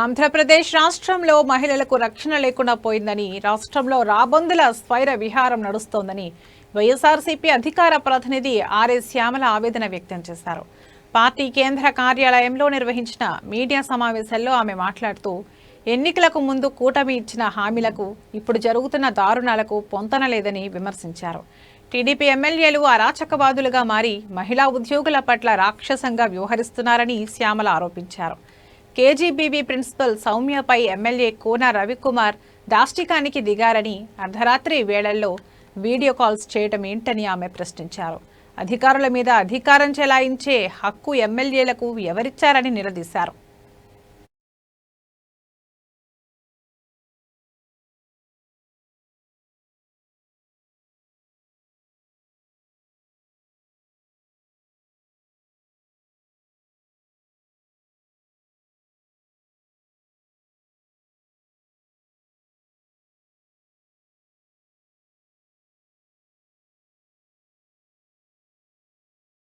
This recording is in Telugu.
ఆంధ్రప్రదేశ్ రాష్ట్రంలో మహిళలకు రక్షణ లేకుండా పోయిందని రాష్ట్రంలో రాబందుల స్వైర విహారం నడుస్తోందని వైఎస్ఆర్సీపీ అధికార ప్రతినిధి ఆర్ఎస్ శ్యామల ఆవేదన వ్యక్తం చేశారు. పార్టీ కేంద్ర కార్యాలయంలో నిర్వహించిన మీడియా సమావేశంలో ఆమె మాట్లాడుతూ ఎన్నికలకు ముందు కూటమి ఇచ్చిన హామీలకు ఇప్పుడు జరుగుతున్న దారుణాలకు పొంతనలేదని విమర్శించారు. టీడీపీ ఎమ్మెల్యేలు అరాచకవాదులుగా మారి మహిళా ఉద్యోగుల పట్ల రాక్షసంగా వ్యవహరిస్తున్నారని శ్యామల ఆరోపించారు. కేజీబీవీ ప్రిన్సిపల్ సౌమ్యపై ఎమ్మెల్యే కోన రవికుమార్ దాష్టికానికి దిగారని అర్ధరాత్రి వేళల్లో వీడియో కాల్స్ చేయటం ఏంటని ఆమె ప్రశ్నించారు. అధికారుల మీద అధికారం చెలాయించే హక్కు ఎమ్మెల్యేలకు ఎవరిచ్చారని నిలదీశారు.